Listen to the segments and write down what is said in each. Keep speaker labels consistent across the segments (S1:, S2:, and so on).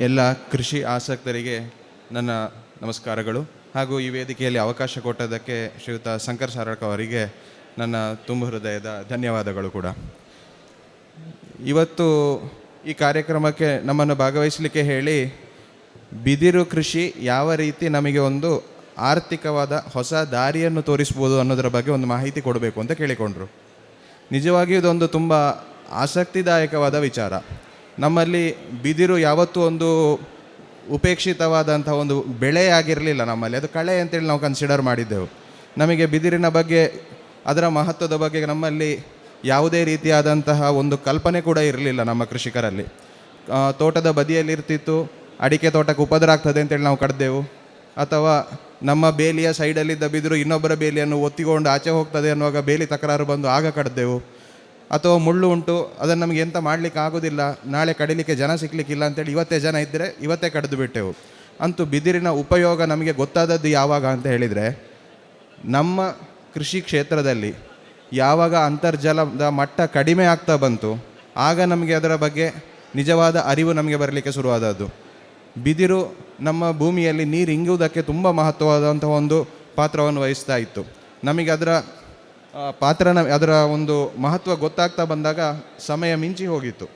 S1: ಎಲ್ಲ ಕೃಷಿ ಆಸಕ್ತರಿಗೆ ನನ್ನ ನಮಸ್ಕಾರಗಳು. ಹಾಗೂ ಈ ವೇದಿಕೆಯಲ್ಲಿ ಅವಕಾಶ ಕೊಟ್ಟದ್ದಕ್ಕೆ ಶ್ರೀಯುತ ಶಂಕರ್ ಸಾರಕ್ ಅವರಿಗೆ ನನ್ನ ತುಂಬ ಹೃದಯದ ಧನ್ಯವಾದಗಳು ಕೂಡ. ಇವತ್ತು ಈ ಕಾರ್ಯಕ್ರಮಕ್ಕೆ ನಮ್ಮನ್ನು ಭಾಗವಹಿಸಲಿಕ್ಕೆ ಹೇಳಿ, ಬಿದಿರು ಕೃಷಿ ಯಾವ ರೀತಿ ನಮಗೆ ಒಂದು ಆರ್ಥಿಕವಾದ ಹೊಸ ದಾರಿಯನ್ನು ತೋರಿಸ್ಬೋದು ಅನ್ನೋದರ ಬಗ್ಗೆ ಒಂದು ಮಾಹಿತಿ ಕೊಡಬೇಕು ಅಂತ ಕೇಳಿಕೊಂಡ್ರು. ನಿಜವಾಗಿಯೂ ಇದೊಂದು ತುಂಬ ಆಸಕ್ತಿದಾಯಕವಾದ ವಿಚಾರ. ನಮ್ಮಲ್ಲಿ ಬಿದಿರು ಯಾವತ್ತೂ ಒಂದು ಉಪೇಕ್ಷಿತವಾದಂಥ ಒಂದು ಬೆಳೆ ಆಗಿರಲಿಲ್ಲ ನಮ್ಮಲ್ಲಿ. ಅದು ಕಳೆ ಅಂತೇಳಿ ನಾವು ಕನ್ಸಿಡರ್ ಮಾಡಿದ್ದೆವು. ನಮಗೆ ಬಿದಿರಿನ ಬಗ್ಗೆ, ಅದರ ಮಹತ್ವದ ಬಗ್ಗೆ ನಮ್ಮಲ್ಲಿ ಯಾವುದೇ ರೀತಿಯಾದಂತಹ ಒಂದು ಕಲ್ಪನೆ ಕೂಡ ಇರಲಿಲ್ಲ ನಮ್ಮ ಕೃಷಿಕರಲ್ಲಿ. ತೋಟದ ಬದಿಯಲ್ಲಿ ಇರ್ತಿತ್ತು, ಅಡಿಕೆ ತೋಟಕ್ಕೆ ಉಪದ್ರ ಆಗ್ತದೆ ಅಂತೇಳಿ ನಾವು ಕಡ್ದೆವು ಅಥವಾ ನಮ್ಮ ಬೇಲಿಯ ಸೈಡಲ್ಲಿದ್ದ ಬಿದಿರು ಇನ್ನೊಬ್ಬರ ಬೇಲಿಯನ್ನು ಒತ್ತಿಕೊಂಡು ಆಚೆ ಹೋಗ್ತದೆ ಅನ್ನುವಾಗ ಬೇಲಿ ತಕರಾರು ಬಂದು ಆಗ ಕಡ್ದೆವು ಅಥವಾ ಮುಳ್ಳು ಉಂಟು, ಅದನ್ನು ನಮಗೆ ಎಂತ ಮಾಡಲಿಕ್ಕೆ ಆಗೋದಿಲ್ಲ ನಾಳೆ ಕಡಿಲಿಕ್ಕೆ ಜನ ಸಿಗ್ಲಿಕ್ಕಿಲ್ಲ ಅಂತೇಳಿ ಇವತ್ತೇ ಜನ ಇದ್ದರೆ ಇವತ್ತೇ ಕಡಿದು ಬಿಟ್ಟೆವು. ಅಂತೂ ಬಿದಿರಿನ ಉಪಯೋಗ ನಮಗೆ ಗೊತ್ತಾದದ್ದು ಯಾವಾಗ ಅಂತ ಹೇಳಿದರೆ, ನಮ್ಮ ಕೃಷಿ ಕ್ಷೇತ್ರದಲ್ಲಿ ಯಾವಾಗ ಅಂತರ್ಜಲದ ಮಟ್ಟ ಕಡಿಮೆ ಆಗ್ತಾ ಬಂತು, ಆಗ ನಮಗೆ ಅದರ ಬಗ್ಗೆ ನಿಜವಾದ ಅರಿವು ನಮಗೆ ಬರಲಿಕ್ಕೆ ಶುರುವಾದದ್ದು. ಬಿದಿರು ನಮ್ಮ ಭೂಮಿಯಲ್ಲಿ ನೀರು ಇಂಗುವುದಕ್ಕೆ ತುಂಬ ಮಹತ್ವವಾದಂಥ ಒಂದು ಪಾತ್ರವನ್ನು ವಹಿಸ್ತಾ ಇತ್ತು. ನಮಗೆ ಅದರ ಪಾತ್ರನ ಅದರ ಒಂದು ಮಹತ್ವ ಗೊತ್ತಾಗ್ತಾ ಬಂದಾಗ ಸಮಯ ಮಿಂಚಿ ಹೋಗಿತ್ತು.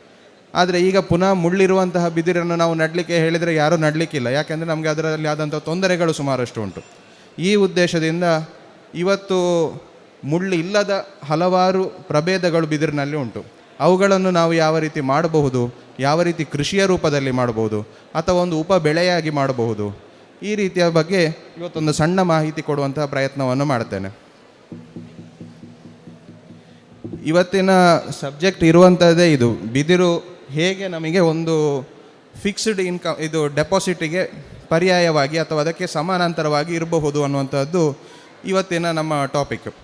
S1: ಆದರೆ ಈಗ ಪುನಃ ಮುಳ್ಳಿರುವಂತಹ ಬಿದಿರನ್ನು ನಾವು ನಡಲಿಕ್ಕೆ ಹೇಳಿದರೆ ಯಾರೂ ನಡಲಿಕ್ಕಿಲ್ಲ. ಯಾಕೆಂದರೆ ನಮಗೆ ಅದರಲ್ಲಿ ಆದಂಥ ತೊಂದರೆಗಳು ಸುಮಾರಷ್ಟು ಉಂಟು. ಈ ಉದ್ದೇಶದಿಂದ ಇವತ್ತು ಮುಳ್ಳು ಇಲ್ಲದ ಹಲವಾರು ಪ್ರಭೇದಗಳು ಬಿದಿರಿನಲ್ಲಿ ಉಂಟು. ಅವುಗಳನ್ನು ನಾವು ಯಾವ ರೀತಿ ಮಾಡಬಹುದು, ಯಾವ ರೀತಿ ಕೃಷಿಯ ರೂಪದಲ್ಲಿ ಮಾಡಬಹುದು, ಅಥವಾ ಒಂದು ಉಪ ಬೆಳೆಯಾಗಿ ಮಾಡಬಹುದು, ಈ ರೀತಿಯ ಬಗ್ಗೆ ಇವತ್ತೊಂದು ಸಣ್ಣ ಮಾಹಿತಿ ಕೊಡುವಂತಹ ಪ್ರಯತ್ನವನ್ನು ಮಾಡ್ತೇನೆ. ಇವತ್ತಿನ ಸಬ್ಜೆಕ್ಟ್ ಇರುವಂಥದ್ದೇ ಇದು. ಬಿದಿರು ಹೇಗೆ ನಮಗೆ ಒಂದು ಫಿಕ್ಸ್ಡ್ ಇನ್ಕಮ್ ಇದು ಡೆಪಾಸಿಟಿಗೆ ಪರ್ಯಾಯವಾಗಿ ಅಥವಾ ಅದಕ್ಕೆ ಸಮಾನಾಂತರವಾಗಿ ಇರಬಹುದು ಅನ್ನುವಂಥದ್ದು ಇವತ್ತಿನ ನಮ್ಮ ಟಾಪಿಕ್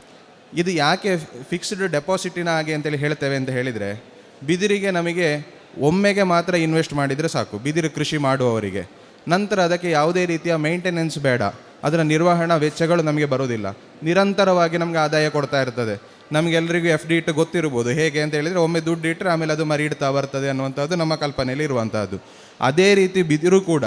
S1: ಇದು ಯಾಕೆ ಫಿಕ್ಸ್ಡ್ ಡೆಪಾಸಿಟಿನ ಹಾಗೆ ಅಂತೇಳಿ ಹೇಳ್ತೇವೆ ಅಂತ ಹೇಳಿದರೆ, ಬಿದಿರಿಗೆ ನಮಗೆ ಒಮ್ಮೆಗೆ ಮಾತ್ರ ಇನ್ವೆಸ್ಟ್ ಮಾಡಿದರೆ ಸಾಕು. ಬಿದಿರು ಕೃಷಿ ಮಾಡುವವರಿಗೆ. ನಂತರ ಅದಕ್ಕೆ ಯಾವುದೇ ರೀತಿಯ ಮೇಂಟೆನೆನ್ಸ್ ಬೇಡ. ಅದರ ನಿರ್ವಹಣಾ ವೆಚ್ಚಗಳು ನಮಗೆ ಬರೋದಿಲ್ಲ ನಿರಂತರವಾಗಿ ನಮಗೆ ಆದಾಯ ಕೊಡ್ತಾ ಇರ್ತದೆ. ನಮಗೆಲ್ಲರಿಗೂ ಎಫ್ ಡಿ ಇಟ್ಟು ಗೊತ್ತಿರ್ಬೋದು. ಹೇಗೆ ಅಂತ ಹೇಳಿದರೆ ಒಮ್ಮೆ ದುಡ್ಡು ಇಟ್ಟರೆ ಆಮೇಲೆ ಅದು ಮರಿ ಇಡ್ತಾ ಬರ್ತದೆ ಅನ್ನುವಂಥದ್ದು ನಮ್ಮ ಕಲ್ಪನೆಯಲ್ಲಿ ಇರುವಂಥದ್ದು. ಅದೇ ರೀತಿ ಬಿದಿರು ಕೂಡ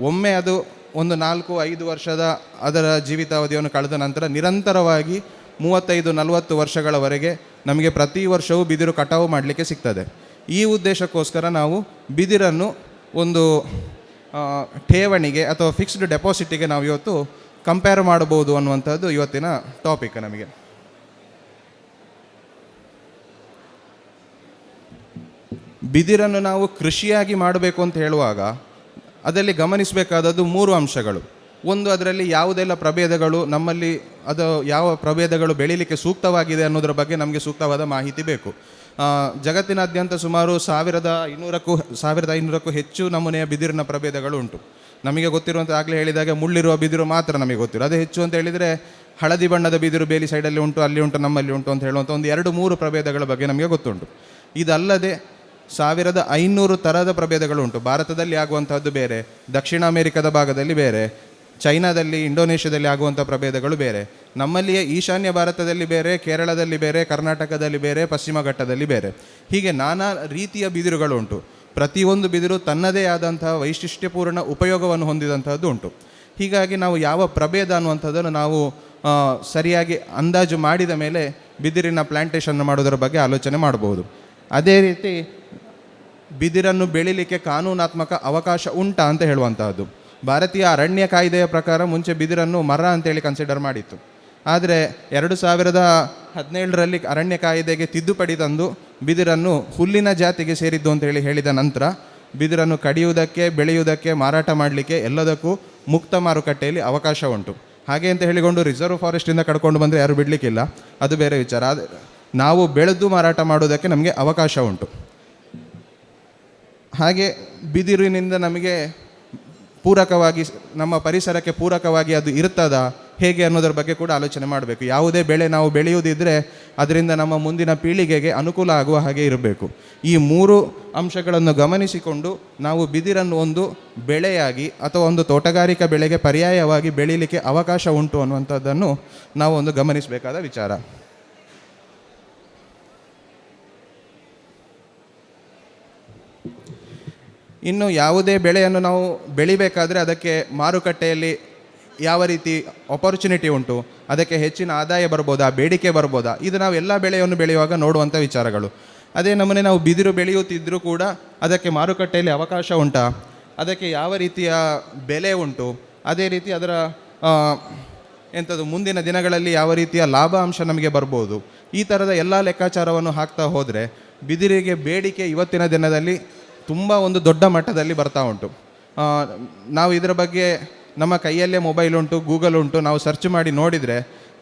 S1: ಒಮ್ಮೆ ಅದು ಒಂದು ನಾಲ್ಕು, ಐದು ವರ್ಷದ ಅದರ ಜೀವಿತಾವಧಿಯನ್ನು ಕಳೆದ ನಂತರ ನಿರಂತರವಾಗಿ ಮೂವತ್ತೈದು, ನಲವತ್ತು ವರ್ಷಗಳವರೆಗೆ ನಮಗೆ ಪ್ರತಿ ವರ್ಷವೂ ಬಿದಿರು ಕಟಾವು ಮಾಡಲಿಕ್ಕೆ ಸಿಗ್ತದೆ. ಈ ಉದ್ದೇಶಕ್ಕೋಸ್ಕರ ನಾವು ಬಿದಿರನ್ನು ಒಂದು ಠೇವಣಿಗೆ ಅಥವಾ ಫಿಕ್ಸ್ಡ್ ಡೆಪಾಸಿಟಿಗೆ ನಾವು ಇವತ್ತು ಕಂಪೇರ್ ಮಾಡಬಹುದು ಅನ್ನುವಂಥದ್ದು ಇವತ್ತಿನ ಟಾಪಿಕ್ ನಮಗೆ. ಬಿದಿರನ್ನು ನಾವು ಕೃಷಿಯಾಗಿ ಮಾಡಬೇಕು ಅಂತ ಹೇಳುವಾಗ ಅದರಲ್ಲಿ ಗಮನಿಸಬೇಕಾದದ್ದು ಮೂರು ಅಂಶಗಳು. ಒಂದು ಅದರಲ್ಲಿ ಯಾವುದೆಲ್ಲ ಪ್ರಭೇದಗಳು, ನಮ್ಮಲ್ಲಿ ಅದು ಯಾವ ಪ್ರಭೇದಗಳು ಬೆಳೀಲಿಕ್ಕೆ ಸೂಕ್ತವಾಗಿದೆ ಅನ್ನೋದರ ಬಗ್ಗೆ ನಮಗೆ ಸೂಕ್ತವಾದ ಮಾಹಿತಿ ಬೇಕು. ಜಗತ್ತಿನಾದ್ಯಂತ ಸುಮಾರು ಸಾವಿರದ ಐನೂರಕ್ಕೂ ಸಾವಿರದ ಐನೂರಕ್ಕೂ ಹೆಚ್ಚು ನಮೂನೆಯ ಬಿದಿರಿನ ಪ್ರಭೇದಗಳು ಉಂಟು. ನಮಗೆ ಗೊತ್ತಿರುವಂಥ ಆಗಲೇ ಹೇಳಿದಾಗ ಮುಳ್ಳಿರುವ ಬಿದಿರು ಮಾತ್ರ ನಮಗೆ ಗೊತ್ತಿರೋ. ಅದೇ ಹೆಚ್ಚು ಅಂತ ಹೇಳಿದರೆ ಹಳದಿ ಬಣ್ಣದ ಬಿದಿರು ಬೇಲಿ ಸೈಡಲ್ಲಿ ಉಂಟು, ಅಲ್ಲಿ ಉಂಟು, ನಮ್ಮಲ್ಲಿ ಉಂಟು ಅಂತ ಹೇಳುವಂಥ ಒಂದು ಎರಡು ಮೂರು ಪ್ರಭೇದಗಳ ಬಗ್ಗೆ ನಮಗೆ ಗೊತ್ತುಂಟು. ಇದಲ್ಲದೆ ಸಾವಿರದ ಐನೂರು ಥರದ ಪ್ರಭೇದಗಳುಂಟು. ಭಾರತದಲ್ಲಿ ಆಗುವಂಥದ್ದು ಬೇರೆ, ದಕ್ಷಿಣ ಅಮೆರಿಕದ ಭಾಗದಲ್ಲಿ ಬೇರೆ, ಚೈನಾದಲ್ಲಿ, ಇಂಡೋನೇಷ್ಯಾದಲ್ಲಿ ಆಗುವಂಥ ಪ್ರಭೇದಗಳು ಬೇರೆ. ನಮ್ಮಲ್ಲಿಯೇ ಈಶಾನ್ಯ ಭಾರತದಲ್ಲಿ ಬೇರೆ, ಕೇರಳದಲ್ಲಿ ಬೇರೆ, ಕರ್ನಾಟಕದಲ್ಲಿ ಬೇರೆ, ಪಶ್ಚಿಮ ಘಟ್ಟದಲ್ಲಿ ಬೇರೆ. ಹೀಗೆ ನಾನಾ ರೀತಿಯ ಬಿದಿರುಗಳುಂಟು. ಪ್ರತಿಯೊಂದು ಬಿದಿರು ತನ್ನದೇ ಆದಂತಹ ವೈಶಿಷ್ಟ್ಯಪೂರ್ಣ ಉಪಯೋಗವನ್ನು ಹೊಂದಿದಂಥದ್ದು ಉಂಟು. ಹೀಗಾಗಿ ನಾವು ಯಾವ ಪ್ರಭೇದ ಅನ್ನುವಂಥದ್ದನ್ನು ನಾವು ಸರಿಯಾಗಿ ಅಂದಾಜು ಮಾಡಿದ ಮೇಲೆ ಬಿದಿರಿನ ಪ್ಲ್ಯಾಂಟೇಷನ್ ಮಾಡೋದರ ಬಗ್ಗೆ ಆಲೋಚನೆ ಮಾಡಬಹುದು. ಅದೇ ರೀತಿ ಬಿದಿರನ್ನು ಬೆಳಿಲಿಕ್ಕೆ ಕಾನೂನಾತ್ಮಕ ಅವಕಾಶ ಉಂಟಾ ಅಂತ ಹೇಳುವಂತಹದ್ದು. ಭಾರತೀಯ ಅರಣ್ಯ ಕಾಯ್ದೆಯ ಪ್ರಕಾರ ಮುಂಚೆ ಬಿದಿರನ್ನು ಮರ ಅಂತೇಳಿ ಕನ್ಸಿಡರ್ ಮಾಡಿತ್ತು. ಆದರೆ ಎರಡು ಸಾವಿರದ ಹದಿನೇಳರಲ್ಲಿ ಅರಣ್ಯ ಕಾಯ್ದೆಗೆ ತಿದ್ದುಪಡಿ ತಂದು ಬಿದಿರನ್ನು ಹುಲ್ಲಿನ ಜಾತಿಗೆ ಸೇರಿದ್ದು ಅಂತೇಳಿ ಹೇಳಿದ ನಂತರ ಬಿದಿರನ್ನು ಕಡಿಯುವುದಕ್ಕೆ, ಬೆಳೆಯುವುದಕ್ಕೆ, ಮಾರಾಟ ಮಾಡಲಿಕ್ಕೆ ಎಲ್ಲದಕ್ಕೂ ಮುಕ್ತ ಮಾರುಕಟ್ಟೆಯಲ್ಲಿ ಅವಕಾಶ ಉಂಟು. ಹಾಗೆ ಅಂತ ಹೇಳಿಕೊಂಡು ರಿಸರ್ವ್ ಫಾರೆಸ್ಟಿಂದ ಕಡ್ಕೊಂಡು ಬಂದರೆ ಯಾರು ಬಿಡಲಿಕ್ಕಿಲ್ಲ. ಅದು ಬೇರೆ ವಿಚಾರ. ನಾವು ಬೆಳೆದು ಮಾರಾಟ ಮಾಡುವುದಕ್ಕೆ ನಮಗೆ ಅವಕಾಶ ಉಂಟು. ಹಾಗೆ ಬಿದಿರಿನಿಂದ ನಮಗೆ ಪೂರಕವಾಗಿ, ನಮ್ಮ ಪರಿಸರಕ್ಕೆ ಪೂರಕವಾಗಿ ಅದು ಇರ್ತದ ಹೇಗೆ ಅನ್ನೋದರ ಬಗ್ಗೆ ಕೂಡ ಆಲೋಚನೆ ಮಾಡಬೇಕು. ಯಾವುದೇ ಬೆಳೆ ನಾವು ಬೆಳೆಯುವುದಿದ್ರೆ ಅದರಿಂದ ನಮ್ಮ ಮುಂದಿನ ಪೀಳಿಗೆಗೆ ಅನುಕೂಲ ಆಗುವ ಹಾಗೆ ಇರಬೇಕು. ಈ ಮೂರು ಅಂಶಗಳನ್ನು ಗಮನಿಸಿಕೊಂಡು ನಾವು ಬಿದಿರನ್ನು ಒಂದು ಬೆಳೆಯಾಗಿ ಅಥವಾ ಒಂದು ತೋಟಗಾರಿಕಾ ಬೆಳೆಗೆ ಪರ್ಯಾಯವಾಗಿ ಬೆಳೀಲಿಕ್ಕೆ ಅವಕಾಶ ಉಂಟು ಅನ್ನುವಂಥದ್ದನ್ನು ನಾವು ಒಂದು ಗಮನಿಸಬೇಕಾದ ವಿಚಾರ. ಇನ್ನು ಯಾವುದೇ ಬೆಳೆಯನ್ನು ನಾವು ಬೆಳಿಬೇಕಾದರೆ ಅದಕ್ಕೆ ಮಾರುಕಟ್ಟೆಯಲ್ಲಿ ಯಾವ ರೀತಿ ಅಪರ್ಚುನಿಟಿ ಉಂಟು, ಅದಕ್ಕೆ ಹೆಚ್ಚಿನ ಆದಾಯ ಬರ್ಬೋದಾ, ಬೇಡಿಕೆ ಬರ್ಬೋದಾ, ಇದು ನಾವು ಎಲ್ಲ ಬೆಳೆಯನ್ನು ಬೆಳೆಯುವಾಗ ನೋಡುವಂಥ ವಿಚಾರಗಳು. ಅದೇ ನಮ್ಮನೆ ನಾವು ಬಿದಿರು ಬೆಳೆಯುತ್ತಿದ್ದರೂ ಕೂಡ ಅದಕ್ಕೆ ಮಾರುಕಟ್ಟೆಯಲ್ಲಿ ಅವಕಾಶ ಉಂಟಾ, ಅದಕ್ಕೆ ಯಾವ ರೀತಿಯ ಬೆಲೆ ಉಂಟು, ಅದೇ ರೀತಿ ಅದರ ಎಂಥದ್ದು ಮುಂದಿನ ದಿನಗಳಲ್ಲಿ ಯಾವ ರೀತಿಯ ಲಾಭಾಂಶ ನಮಗೆ ಬರ್ಬೋದು, ಈ ಥರದ ಎಲ್ಲ ಲೆಕ್ಕಾಚಾರವನ್ನು ಹಾಕ್ತಾ ಹೋದರೆ ಬಿದಿರಿಗೆ ಬೇಡಿಕೆ ಇವತ್ತಿನ ದಿನದಲ್ಲಿ ತುಂಬ ಒಂದು ದೊಡ್ಡ ಮಟ್ಟದಲ್ಲಿ ಬರ್ತಾ ಉಂಟು. ನಾವು ಇದರ ಬಗ್ಗೆ ನಮ್ಮ ಕೈಯಲ್ಲೇ ಮೊಬೈಲ್ ಉಂಟು, ಗೂಗಲ್ ಉಂಟು, ನಾವು ಸರ್ಚ್ ಮಾಡಿ ನೋಡಿದರೆ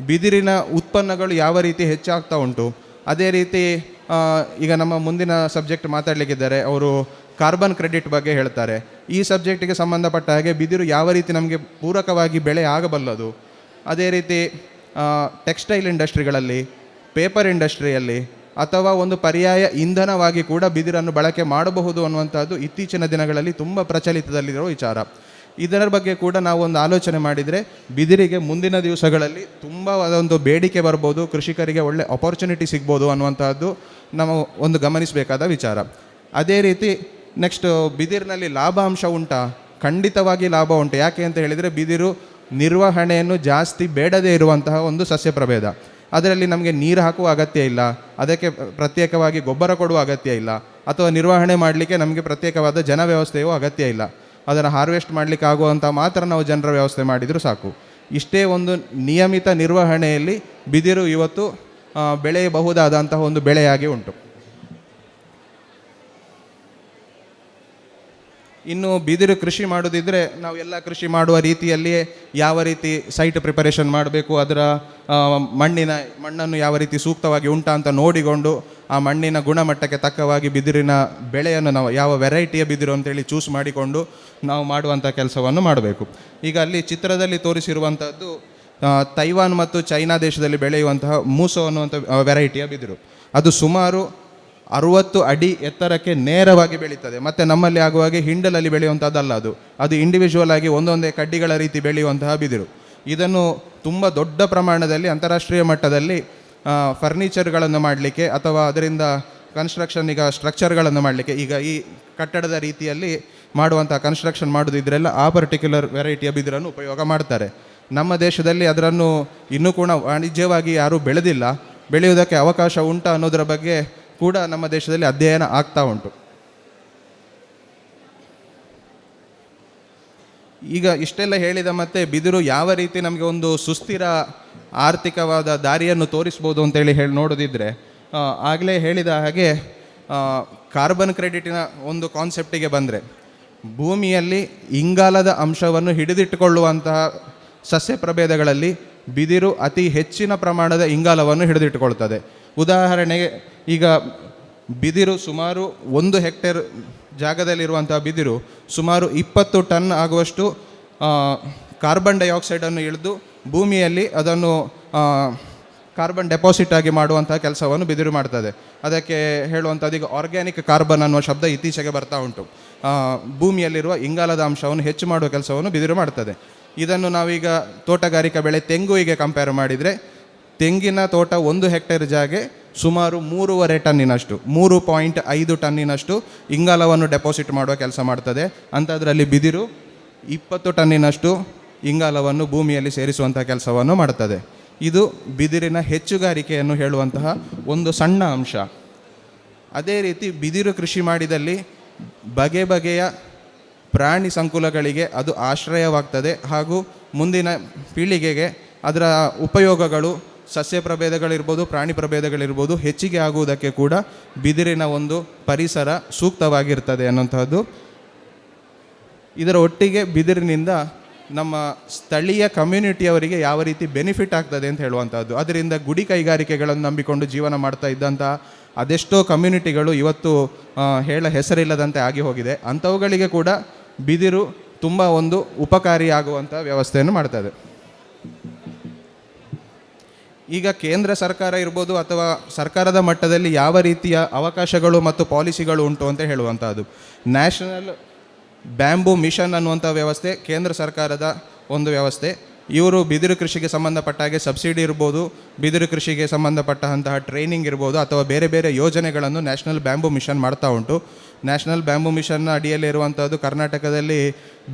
S1: ಬಿದಿರಿನ ಉತ್ಪನ್ನಗಳು ಯಾವ ರೀತಿ ಹೆಚ್ಚಾಗ್ತಾ ಉಂಟು. ಅದೇ ರೀತಿ ಈಗ ನಮ್ಮ ಮುಂದಿನ ಸಬ್ಜೆಕ್ಟ್ ಮಾತಾಡಲಿಕ್ಕಿದ್ದಾರೆ ಅವರು ಕಾರ್ಬನ್ ಕ್ರೆಡಿಟ್ ಬಗ್ಗೆ ಹೇಳ್ತಾರೆ. ಈ ಸಬ್ಜೆಕ್ಟಿಗೆ ಸಂಬಂಧಪಟ್ಟ ಹಾಗೆ ಬಿದಿರು ಯಾವ ರೀತಿ ನಮಗೆ ಪೂರಕವಾಗಿ ಬೆಳೆ ಆಗಬಲ್ಲದು. ಅದೇ ರೀತಿ ಟೆಕ್ಸ್ಟೈಲ್ ಇಂಡಸ್ಟ್ರಿಗಳಲ್ಲಿ ಪೇಪರ್ ಇಂಡಸ್ಟ್ರಿಯಲ್ಲಿ ಅಥವಾ ಒಂದು ಪರ್ಯಾಯ ಇಂಧನವಾಗಿ ಕೂಡ ಬಿದಿರನ್ನು ಬಳಕೆ ಮಾಡಬಹುದು ಅನ್ನುವಂಥದ್ದು ಇತ್ತೀಚಿನ ದಿನಗಳಲ್ಲಿ ತುಂಬ ಪ್ರಚಲಿತದಲ್ಲಿರೋ ವಿಚಾರ. ಇದರ ಬಗ್ಗೆ ಕೂಡ ನಾವು ಒಂದು ಆಲೋಚನೆ ಮಾಡಿದರೆ, ಬಿದಿರಿಗೆ ಮುಂದಿನ ದಿವಸಗಳಲ್ಲಿ ತುಂಬ ಒಂದು ಬೇಡಿಕೆ ಬರ್ಬೋದು, ಕೃಷಿಕರಿಗೆ ಒಳ್ಳೆ ಅಪರ್ಚುನಿಟಿ ಸಿಗ್ಬೋದು ಅನ್ನುವಂಥದ್ದು ನಾವು ಒಂದು ಗಮನಿಸಬೇಕಾದ ವಿಚಾರ. ಅದೇ ರೀತಿ ನೆಕ್ಸ್ಟ್ ಬಿದಿರಿನಲ್ಲಿ ಲಾಭಾಂಶ ಉಂಟಾ? ಖಂಡಿತವಾಗಿ ಲಾಭ ಉಂಟು. ಯಾಕೆ ಅಂತ ಹೇಳಿದರೆ, ಬಿದಿರು ನಿರ್ವಹಣೆಯನ್ನು ಜಾಸ್ತಿ ಬೇಡದೇ ಇರುವಂತಹ ಒಂದು ಸಸ್ಯ ಪ್ರಭೇದ. ಅದರಲ್ಲಿ ನಮಗೆ ನೀರು ಹಾಕುವ ಅಗತ್ಯ ಇಲ್ಲ. ಅದಕ್ಕೆ ಪ್ರತ್ಯೇಕವಾಗಿ ಗೊಬ್ಬರ ಕೊಡುವ ಅಗತ್ಯ ಇಲ್ಲ. ಅಥವಾ ನಿರ್ವಹಣೆ ಮಾಡಲಿಕ್ಕೆ ನಮಗೆ ಪ್ರತ್ಯೇಕವಾದ ಜನ ವ್ಯವಸ್ಥೆಯೂ ಅಗತ್ಯ ಇಲ್ಲ. ಅದನ್ನು ಹಾರ್ವೆಸ್ಟ್ ಮಾಡಲಿಕ್ಕೆ ಆಗುವಂಥ ಮಾತ್ರ ನಾವು ಜನರ ವ್ಯವಸ್ಥೆ ಮಾಡಿದರೂ ಸಾಕು. ಇಷ್ಟೇ ಒಂದು ನಿಯಮಿತ ನಿರ್ವಹಣೆಯಲ್ಲಿ ಬಿದಿರು ಇವತ್ತು ಬೆಳೆಯಬಹುದಾದಂತಹ ಒಂದು ಬೆಳೆಯಾಗಿ ಉಂಟು. ಇನ್ನು ಬಿದಿರು ಕೃಷಿ ಮಾಡೋದಿದ್ರೆ ನಾವು ಎಲ್ಲ ಕೃಷಿ ಮಾಡುವ ರೀತಿಯಲ್ಲಿಯೇ ಯಾವ ರೀತಿ ಸೈಟ್ ಪ್ರಿಪರೇಷನ್ ಮಾಡಬೇಕು, ಅದರ ಮಣ್ಣಿನ, ಮಣ್ಣನ್ನು ಯಾವ ರೀತಿ ಸೂಕ್ತವಾಗಿ ಉಂಟಾ ಅಂತ ನೋಡಿಕೊಂಡು ಆ ಮಣ್ಣಿನ ಗುಣಮಟ್ಟಕ್ಕೆ ತಕ್ಕವಾಗಿ ಬಿದಿರಿನ ಬೆಳೆಯನ್ನು ನಾವು, ಯಾವ ವೆರೈಟಿಯ ಬಿದಿರು ಅಂತೇಳಿ ಚೂಸ್ ಮಾಡಿಕೊಂಡು ನಾವು ಮಾಡುವಂಥ ಕೆಲಸವನ್ನು ಮಾಡಬೇಕು. ಈಗ ಅಲ್ಲಿ ಚಿತ್ರದಲ್ಲಿ ತೋರಿಸಿರುವಂಥದ್ದು ತೈವಾನ್ ಮತ್ತು ಚೈನಾ ದೇಶದಲ್ಲಿ ಬೆಳೆಯುವಂತಹ ಮೂಸೋ ಅನ್ನುವಂಥ ವೆರೈಟಿಯ ಬಿದಿರು. ಅದು ಸುಮಾರು ಅರುವತ್ತು ಅಡಿ ಎತ್ತರಕ್ಕೆ ನೇರವಾಗಿ ಬೆಳೀತದೆ. ಮತ್ತು ನಮ್ಮಲ್ಲಿ ಆಗುವಾಗೆ ಹಿಂಡಲಲ್ಲಿ ಬೆಳೆಯುವಂಥದ್ದಲ್ಲ ಅದು. ಅದು ಇಂಡಿವಿಜುವಲ್ ಆಗಿ ಒಂದೊಂದೇ ಕಡ್ಡಿಗಳ ರೀತಿ ಬೆಳೆಯುವಂತಹ ಬಿದಿರು. ಇದನ್ನು ತುಂಬ ದೊಡ್ಡ ಪ್ರಮಾಣದಲ್ಲಿ ಅಂತಾರಾಷ್ಟ್ರೀಯ ಮಟ್ಟದಲ್ಲಿ ಫರ್ನಿಚರ್ಗಳನ್ನು ಮಾಡಲಿಕ್ಕೆ ಅಥವಾ ಅದರಿಂದ ಕನ್ಸ್ಟ್ರಕ್ಷನ್ ಈಗ ಸ್ಟ್ರಕ್ಚರ್ಗಳನ್ನು ಮಾಡಲಿಕ್ಕೆ, ಈಗ ಈ ಕಟ್ಟಡದ ರೀತಿಯಲ್ಲಿ ಮಾಡುವಂಥ ಕನ್ಸ್ಟ್ರಕ್ಷನ್ ಮಾಡೋದಿದ್ರೆಲ್ಲ ಆ ಪರ್ಟಿಕ್ಯುಲರ್ ವೆರೈಟಿಯ ಬಿದಿರನ್ನು ಉಪಯೋಗ ಮಾಡ್ತಾರೆ. ನಮ್ಮ ದೇಶದಲ್ಲಿ ಅದರನ್ನು ಇನ್ನೂ ಕೂಡ ವಾಣಿಜ್ಯವಾಗಿ ಯಾರೂ ಬೆಳೆದಿಲ್ಲ. ಬೆಳೆಯುವುದಕ್ಕೆ ಅವಕಾಶ ಉಂಟಾ ಅನ್ನೋದರ ಬಗ್ಗೆ ಕೂಡ ನಮ್ಮ ದೇಶದಲ್ಲಿ ಅಧ್ಯಯನ ಆಗ್ತಾ ಉಂಟು. ಈಗ ಇಷ್ಟೆಲ್ಲ ಹೇಳಿದ ಮತ್ತೆ ಬಿದಿರು ಯಾವ ರೀತಿ ನಮಗೆ ಒಂದು ಸುಸ್ಥಿರ ಆರ್ಥಿಕವಾದ ದಾರಿಯನ್ನು ತೋರಿಸ್ಬೋದು ಅಂತೇಳಿ ಹೇಳಿ ನೋಡೋದಿದ್ರೆ ಆಗಲೇ ಹೇಳಿದ ಹಾಗೆ ಕಾರ್ಬನ್ ಕ್ರೆಡಿಟಿನ ಒಂದು ಕಾನ್ಸೆಪ್ಟಿಗೆ ಬಂದರೆ, ಭೂಮಿಯಲ್ಲಿ ಇಂಗಾಲದ ಅಂಶವನ್ನು ಹಿಡಿದಿಟ್ಟುಕೊಳ್ಳುವಂತಹ ಸಸ್ಯ ಪ್ರಭೇದಗಳಲ್ಲಿ ಬಿದಿರು ಅತಿ ಹೆಚ್ಚಿನ ಪ್ರಮಾಣದ ಇಂಗಾಲವನ್ನು ಹಿಡಿದಿಟ್ಟುಕೊಳ್ತದೆ. ಉದಾಹರಣೆಗೆ ಈಗ ಬಿದಿರು ಸುಮಾರು ಒಂದು ಹೆಕ್ಟೇರ್ ಜಾಗದಲ್ಲಿರುವಂತಹ ಬಿದಿರು ಸುಮಾರು ಇಪ್ಪತ್ತು ಟನ್ ಆಗುವಷ್ಟು ಕಾರ್ಬನ್ ಡೈಆಕ್ಸೈಡನ್ನು ಇಳಿದು ಭೂಮಿಯಲ್ಲಿ ಅದನ್ನು ಕಾರ್ಬನ್ ಡೆಪಾಸಿಟ್ ಆಗಿ ಮಾಡುವಂಥ ಕೆಲಸವನ್ನು ಬಿದಿರು ಮಾಡ್ತದೆ. ಅದಕ್ಕೆ ಹೇಳುವಂಥದ್ದು ಈಗ ಆರ್ಗ್ಯಾನಿಕ್ ಕಾರ್ಬನ್ ಅನ್ನುವ ಶಬ್ದ ಇತ್ತೀಚೆಗೆ ಬರ್ತಾ ಉಂಟು. ಭೂಮಿಯಲ್ಲಿರುವ ಇಂಗಾಲದ ಅಂಶವನ್ನು ಹೆಚ್ಚು ಮಾಡುವ ಕೆಲಸವನ್ನು ಬಿದಿರು ಮಾಡ್ತದೆ. ಇದನ್ನು ನಾವೀಗ ತೋಟಗಾರಿಕಾ ಬೆಳೆ ತೆಂಗುವಿಗೆ ಕಂಪೇರ್ ಮಾಡಿದರೆ ತೆಂಗಿನ ತೋಟ ಒಂದು ಹೆಕ್ಟೇರ್ ಜಾಗೆ ಸುಮಾರು ಮೂರುವರೆ ಟನ್ನಿನಷ್ಟು, ಮೂರು ಪಾಯಿಂಟ್ ಐದು ಟನ್ನಿನಷ್ಟು ಇಂಗಾಲವನ್ನು ಡೆಪಾಸಿಟ್ ಮಾಡುವ ಕೆಲಸ ಮಾಡ್ತದೆ. ಅಂಥದ್ರಲ್ಲಿ ಬಿದಿರು ಇಪ್ಪತ್ತು ಟನ್ನಿನಷ್ಟು ಇಂಗಾಲವನ್ನು ಭೂಮಿಯಲ್ಲಿ ಸೇರಿಸುವಂಥ ಕೆಲಸವನ್ನು ಮಾಡ್ತದೆ. ಇದು ಬಿದಿರಿನ ಹೆಚ್ಚುಗಾರಿಕೆಯನ್ನು ಹೇಳುವಂತಹ ಒಂದು ಸಣ್ಣ ಅಂಶ. ಅದೇ ರೀತಿ ಬಿದಿರು ಕೃಷಿ ಮಾಡಿದಲ್ಲಿ ಬಗೆ ಬಗೆಯ ಪ್ರಾಣಿ ಸಂಕುಲಗಳಿಗೆ ಅದು ಆಶ್ರಯವಾಗ್ತದೆ ಹಾಗೂ ಮುಂದಿನ ಪೀಳಿಗೆಗೆ ಅದರ ಉಪಯೋಗಗಳು ಸಸ್ಯ ಪ್ರಭೇದಗಳಿರ್ಬೋದು ಪ್ರಾಣಿ ಪ್ರಭೇದಗಳಿರ್ಬೋದು, ಹೆಚ್ಚಿಗೆ ಆಗುವುದಕ್ಕೆ ಕೂಡ ಬಿದಿರಿನ ಒಂದು ಪರಿಸರ ಸೂಕ್ತವಾಗಿರ್ತದೆ ಅನ್ನುವಂಥದ್ದು ಇದರ ಒಟ್ಟಿಗೆ ಬಿದಿರಿನಿಂದ ನಮ್ಮ ಸ್ಥಳೀಯ ಕಮ್ಯುನಿಟಿಯವರಿಗೆ ಯಾವ ರೀತಿ ಬೆನಿಫಿಟ್ ಆಗ್ತದೆ ಅಂತ ಹೇಳುವಂಥದ್ದು ಅದರಿಂದ ಗುಡಿ ಕೈಗಾರಿಕೆಗಳನ್ನು ನಂಬಿಕೊಂಡು ಜೀವನ ಮಾಡ್ತಾ ಇದ್ದಂಥ ಅದೆಷ್ಟೋ ಕಮ್ಯುನಿಟಿಗಳು ಇವತ್ತು ಹೇಳ ಹೆಸರಿಲ್ಲದಂತೆ ಆಗಿ ಹೋಗಿದೆ. ಅಂಥವುಗಳಿಗೆ ಕೂಡ ಬಿದಿರು ತುಂಬ ಒಂದು ಉಪಕಾರಿಯಾಗುವಂಥ ವ್ಯವಸ್ಥೆಯನ್ನು ಮಾಡ್ತದೆ ಈಗ ಕೇಂದ್ರ ಸರ್ಕಾರ ಇರ್ಬೋದು ಅಥವಾ ಸರ್ಕಾರದ ಮಟ್ಟದಲ್ಲಿ ಯಾವ ರೀತಿಯ ಅವಕಾಶಗಳು ಮತ್ತು ಪಾಲಿಸಿಗಳು ಉಂಟು ಅಂತ ಹೇಳುವಂಥದ್ದು ನ್ಯಾಷನಲ್ ಬ್ಯಾಂಬೂ ಮಿಷನ್ ಅನ್ನುವಂಥ ವ್ಯವಸ್ಥೆ ಕೇಂದ್ರ ಸರ್ಕಾರದ ಒಂದು ವ್ಯವಸ್ಥೆ. ಇವರು ಬಿದಿರು ಕೃಷಿಗೆ ಸಂಬಂಧಪಟ್ಟ ಹಾಗೆ ಸಬ್ಸಿಡಿ ಇರ್ಬೋದು, ಬಿದಿರು ಕೃಷಿಗೆ ಸಂಬಂಧಪಟ್ಟಂತಹ ಟ್ರೈನಿಂಗ್ ಇರ್ಬೋದು ಅಥವಾ ಬೇರೆ ಬೇರೆ ಯೋಜನೆಗಳನ್ನು ನ್ಯಾಷನಲ್ ಬ್ಯಾಂಬೂ ಮಿಷನ್ ಮಾಡ್ತಾ ಉಂಟು. ನ್ಯಾಷನಲ್ ಬ್ಯಾಂಬು ಮಿಷನ್ನ ಅಡಿಯಲ್ಲಿ ಇರುವಂಥದ್ದು ಕರ್ನಾಟಕದಲ್ಲಿ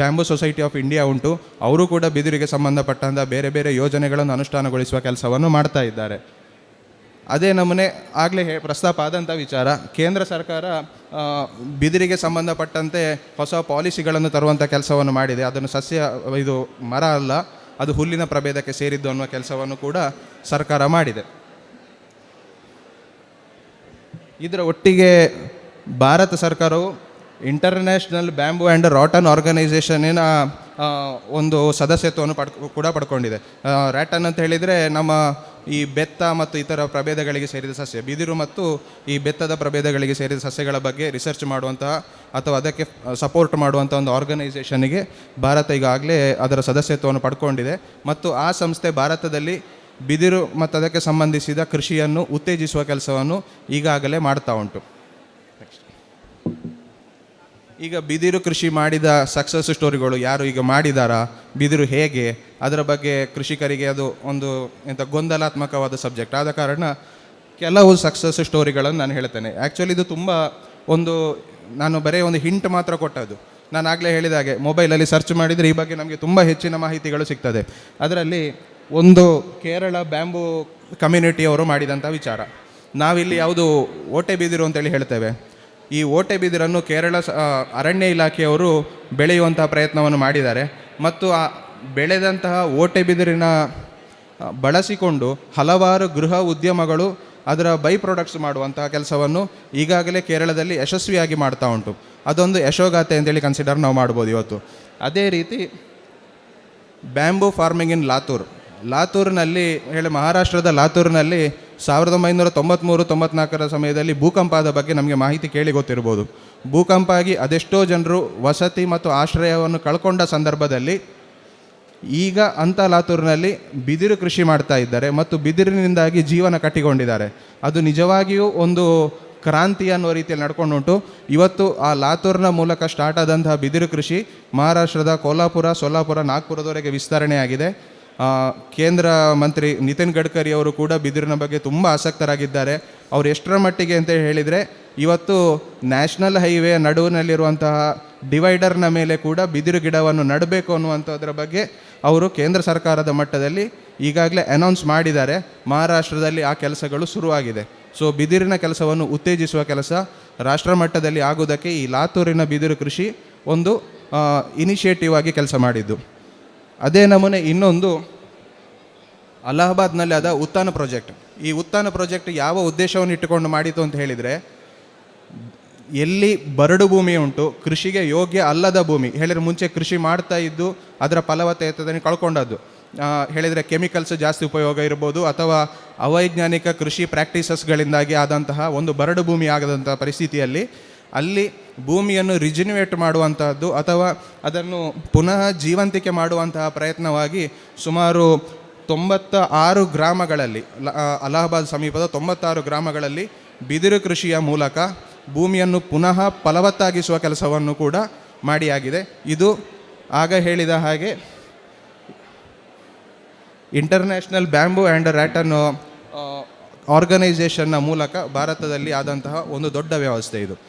S1: ಬ್ಯಾಂಬೂ ಸೊಸೈಟಿ ಆಫ್ ಇಂಡಿಯಾ ಉಂಟು. ಅವರು ಕೂಡ ಬಿದಿರಿಗೆ ಸಂಬಂಧಪಟ್ಟಂಥ ಬೇರೆ ಬೇರೆ ಯೋಜನೆಗಳನ್ನು ಅನುಷ್ಠಾನಗೊಳಿಸುವ ಕೆಲಸವನ್ನು ಮಾಡ್ತಾ ಇದ್ದಾರೆ. ಅದೇ ನಮೂನೆ ಆಗಲೇ ಹೇ, ಪ್ರಸ್ತಾಪ ಆದಂಥ ವಿಚಾರ. ಕೇಂದ್ರ ಸರ್ಕಾರ ಬಿದಿರಿಗೆ ಸಂಬಂಧಪಟ್ಟಂತೆ ಹೊಸ ಪಾಲಿಸಿಗಳನ್ನು ತರುವಂಥ ಕೆಲಸವನ್ನು ಮಾಡಿದೆ. ಅದನ್ನು ಸಸ್ಯ, ಇದು ಮರ ಅಲ್ಲ ಅದು ಹುಲ್ಲಿನ ಪ್ರಭೇದಕ್ಕೆ ಸೇರಿದ್ದು ಅನ್ನುವ ಕೆಲಸವನ್ನು ಕೂಡ ಸರ್ಕಾರ ಮಾಡಿದೆ. ಇದರ ಒಟ್ಟಿಗೆ ಭಾರತ ಸರ್ಕಾರವು ಇಂಟರ್ನ್ಯಾಷನಲ್ ಬ್ಯಾಂಬು ಆ್ಯಂಡ್ ರಾಟನ್ ಆರ್ಗನೈಸೇಷನಿನ ಒಂದು ಸದಸ್ಯತ್ವವನ್ನು ಪಡ್ ಕೂಡ ಪಡ್ಕೊಂಡಿದೆ. ರ್ಯಾಟನ್ ಅಂತ ಹೇಳಿದರೆ ನಮ್ಮ ಈ ಬೆತ್ತ ಮತ್ತು ಇತರ ಪ್ರಭೇದಗಳಿಗೆ ಸೇರಿದ ಸಸ್ಯ. ಬಿದಿರು ಮತ್ತು ಈ ಬೆತ್ತದ ಪ್ರಭೇದಗಳಿಗೆ ಸೇರಿದ ಸಸ್ಯಗಳ ಬಗ್ಗೆ ರಿಸರ್ಚ್ ಮಾಡುವಂತಹ ಅಥವಾ ಅದಕ್ಕೆ ಸಪೋರ್ಟ್ ಮಾಡುವಂಥ ಒಂದು ಆರ್ಗನೈಸೇಷನ್ಗೆ ಭಾರತ ಈಗಾಗಲೇ ಅದರ ಸದಸ್ಯತ್ವವನ್ನು ಪಡ್ಕೊಂಡಿದೆ. ಮತ್ತು ಆ ಸಂಸ್ಥೆ ಭಾರತದಲ್ಲಿ ಬಿದಿರು ಮತ್ತು ಅದಕ್ಕೆ ಸಂಬಂಧಿಸಿದ ಕೃಷಿಯನ್ನು ಉತ್ತೇಜಿಸುವ ಕೆಲಸವನ್ನು ಈಗಾಗಲೇ ಮಾಡ್ತಾ ಉಂಟು. ಈಗ ಬಿದಿರು ಕೃಷಿ ಮಾಡಿದ ಸಕ್ಸಸ್ ಸ್ಟೋರಿಗಳು ಯಾರು ಈಗ ಮಾಡಿದಾರಾ? ಬಿದಿರು ಹೇಗೆ? ಅದರ ಬಗ್ಗೆ ಕೃಷಿಕರಿಗೆ ಅದು ಒಂದು ಎಂಥ ಗೊಂದಲಾತ್ಮಕವಾದ ಸಬ್ಜೆಕ್ಟ್ ಆದ ಕಾರಣ ಕೆಲವು ಸಕ್ಸಸ್ ಸ್ಟೋರಿಗಳನ್ನು ನಾನು ಹೇಳ್ತೇನೆ. ಆ್ಯಕ್ಚುಲಿ ಇದು ತುಂಬ ಒಂದು, ನಾನು ಬರೀ ಒಂದು ಹಿಂಟ್ ಮಾತ್ರ ಕೊಟ್ಟದ್ದು. ನಾನು ಆಗಲೇ ಹೇಳಿದ ಹಾಗೆ ಮೊಬೈಲಲ್ಲಿ ಸರ್ಚ್ ಮಾಡಿದರೆ ಈ ಬಗ್ಗೆ ನಮಗೆ ತುಂಬ ಹೆಚ್ಚಿನ ಮಾಹಿತಿಗಳು ಸಿಗ್ತದೆ. ಅದರಲ್ಲಿ ಒಂದು ಕೇರಳ ಬ್ಯಾಂಬೂ ಕಮ್ಯುನಿಟಿಯವರು ಮಾಡಿದಂಥ ವಿಚಾರ. ನಾವಿಲ್ಲಿ ಯಾವುದು ಓಟೆ ಬಿದಿರು ಅಂತೇಳಿ ಹೇಳ್ತೇವೆ. ಈ ಓಟೆ ಬಿದಿರನ್ನು ಕೇರಳ ಅರಣ್ಯ ಇಲಾಖೆಯವರು ಬೆಳೆಯುವಂತಹ ಪ್ರಯತ್ನವನ್ನು ಮಾಡಿದ್ದಾರೆ. ಮತ್ತು ಆ, ಬೆಳೆದಂತಹ ಓಟೆ ಬಿದಿರಿನ ಬಳಸಿಕೊಂಡು ಹಲವಾರು ಗೃಹ ಉದ್ಯಮಗಳು ಅದರ ಬೈ ಪ್ರಾಡಕ್ಟ್ಸ್ ಮಾಡುವಂತಹ ಕೆಲಸವನ್ನು ಈಗಾಗಲೇ ಕೇರಳದಲ್ಲಿ ಯಶಸ್ವಿಯಾಗಿ ಮಾಡ್ತಾ ಉಂಟು. ಅದೊಂದು ಯಶೋಗಾಥೆ ಅಂತೇಳಿ ಕನ್ಸಿಡರ್ ನಾವು ಮಾಡ್ಬೋದು ಇವತ್ತು. ಅದೇ ರೀತಿ ಬ್ಯಾಂಬೂ ಫಾರ್ಮಿಂಗ್ ಇನ್ ಲಾತೂರ್. ಲಾತೂರಿನಲ್ಲಿ, ಹೇಳಿ ಮಹಾರಾಷ್ಟ್ರದ ಲಾತೂರ್ನಲ್ಲಿ ಸಾವಿರದ ಒಂಬೈನೂರ ತೊಂಬತ್ತ್ಮೂರು ತೊಂಬತ್ನಾಲ್ಕರ ಸಮಯದಲ್ಲಿ ಭೂಕಂಪದ ಬಗ್ಗೆ ನಮಗೆ ಮಾಹಿತಿ ಕೇಳಿ ಗೊತ್ತಿರ್ಬೋದು ಭೂಕಂಪ ಆಗಿ ಅದೆಷ್ಟೋ ಜನರು ವಸತಿ ಮತ್ತು ಆಶ್ರಯವನ್ನು ಕಳ್ಕೊಂಡ ಸಂದರ್ಭದಲ್ಲಿ ಈಗ ಅಂಥ ಲಾತೂರಿನಲ್ಲಿ ಬಿದಿರು ಕೃಷಿ ಮಾಡ್ತಾ ಇದ್ದಾರೆ ಮತ್ತು ಬಿದಿರಿನಿಂದಾಗಿ ಜೀವನ ಕಟ್ಟಿಕೊಂಡಿದ್ದಾರೆ. ಅದು ನಿಜವಾಗಿಯೂ ಒಂದು ಕ್ರಾಂತಿ ಅನ್ನೋ ರೀತಿಯಲ್ಲಿ ನಡ್ಕೊಂಡುಂಟು. ಇವತ್ತು ಆ ಲಾತೂರ್ನ ಮೂಲಕ ಸ್ಟಾರ್ಟ್ ಆದಂತಹ ಬಿದಿರು ಕೃಷಿ ಮಹಾರಾಷ್ಟ್ರದ ಕೋಲ್ಹಾಪುರ, ಸೊಲ್ಲಾಪುರ, ನಾಗ್ಪುರದವರೆಗೆ ವಿಸ್ತರಣೆಯಾಗಿದೆ. ಕೇಂದ್ರ ಮಂತ್ರಿ ನಿತಿನ್ ಗಡ್ಕರಿ ಅವರು ಕೂಡ ಬಿದಿರಿನ ಬಗ್ಗೆ ತುಂಬ ಆಸಕ್ತರಾಗಿದ್ದಾರೆ. ಅವರು ಎಷ್ಟರ ಮಟ್ಟಿಗೆ ಅಂತ ಹೇಳಿದರೆ, ಇವತ್ತು ನ್ಯಾಷನಲ್ ಹೈವೇ ನಡುವಿನಲ್ಲಿರುವಂತಹ ಡಿವೈಡರ್ನ ಮೇಲೆ ಕೂಡ ಬಿದಿರು ಗಿಡವನ್ನು ನಡಬೇಕು ಅನ್ನುವಂಥದ್ರ ಬಗ್ಗೆ ಅವರು ಕೇಂದ್ರ ಸರ್ಕಾರದ ಮಟ್ಟದಲ್ಲಿ ಈಗಾಗಲೇ ಅನೌನ್ಸ್ ಮಾಡಿದ್ದಾರೆ. ಮಹಾರಾಷ್ಟ್ರದಲ್ಲಿ ಆ ಕೆಲಸಗಳು ಶುರುವಾಗಿದೆ. ಸೊ ಬಿದಿರಿನ ಕೆಲಸವನ್ನು ಉತ್ತೇಜಿಸುವ ಕೆಲಸ ರಾಷ್ಟ್ರ ಮಟ್ಟದಲ್ಲಿ ಆಗುವುದಕ್ಕೆ ಈ ಲಾತೂರಿನ ಬಿದಿರು ಕೃಷಿ ಒಂದು ಇನಿಷಿಯೇಟಿವ್ ಆಗಿ ಕೆಲಸ ಮಾಡಿದ್ದು. ಅದೇ ನಮೂನೆ ಇನ್ನೊಂದು ಅಲಹಾಬಾದ್ನಲ್ಲಿ ಆದ ಉತ್ತಾನ ಪ್ರಾಜೆಕ್ಟ್. ಈ ಉತ್ತಾನ ಪ್ರಾಜೆಕ್ಟ್ ಯಾವ ಉದ್ದೇಶವನ್ನು ಇಟ್ಟುಕೊಂಡು ಮಾಡಿತು ಅಂತ ಹೇಳಿದರೆ, ಎಲ್ಲಿ ಬರಡು ಭೂಮಿ ಉಂಟು, ಕೃಷಿಗೆ ಯೋಗ್ಯ ಅಲ್ಲದ ಭೂಮಿ, ಹೇಳಿದ್ರೆ ಮುಂಚೆ ಕೃಷಿ ಮಾಡ್ತಾ ಇದ್ದು, ಅದರ ಫಲವತ್ತತೆಯನ್ನು ಕಳ್ಕೊಂಡದ್ದು. ಹೇಳಿದರೆ ಕೆಮಿಕಲ್ಸ್ ಜಾಸ್ತಿ ಉಪಯೋಗ ಇರ್ಬೋದು, ಅಥವಾ ಅವೈಜ್ಞಾನಿಕ ಕೃಷಿ ಪ್ರಾಕ್ಟೀಸಸ್ಗಳಿಂದಾಗಿ ಆದಂತಹ ಒಂದು ಬರಡು ಭೂಮಿ ಆಗದಂತಹ ಪರಿಸ್ಥಿತಿಯಲ್ಲಿ ಅಲ್ಲಿ ಭೂಮಿಯನ್ನು ರಿಜಿನ್ಯುವೇಟ್ ಮಾಡುವಂತಹದ್ದು ಅಥವಾ ಅದನ್ನು ಪುನಃ ಜೀವಂತಿಕೆ ಮಾಡುವಂತಹ ಪ್ರಯತ್ನವಾಗಿ ಸುಮಾರು ತೊಂಬತ್ತ ಆರು ಗ್ರಾಮಗಳಲ್ಲಿ ಅಲಹಾಬಾದ್ ಸಮೀಪದ ತೊಂಬತ್ತಾರು ಗ್ರಾಮಗಳಲ್ಲಿ ಬಿದಿರು ಕೃಷಿಯ ಮೂಲಕ ಭೂಮಿಯನ್ನು ಪುನಃ ಫಲವತ್ತಾಗಿಸುವ ಕೆಲಸವನ್ನು ಕೂಡ ಮಾಡಿಯಾಗಿದೆ. ಇದು ಆಗ ಹೇಳಿದ ಹಾಗೆ ಇಂಟರ್ನ್ಯಾಷನಲ್ ಬ್ಯಾಂಬೂ ಆ್ಯಂಡ್ ರ್ಯಾಟನ್ ಆರ್ಗನೈಸೇಷನ್ನ ಮೂಲಕ ಭಾರತದಲ್ಲಿ ಆದಂತಹ ಒಂದು ದೊಡ್ಡ ವ್ಯವಸ್ಥೆ ಇದು.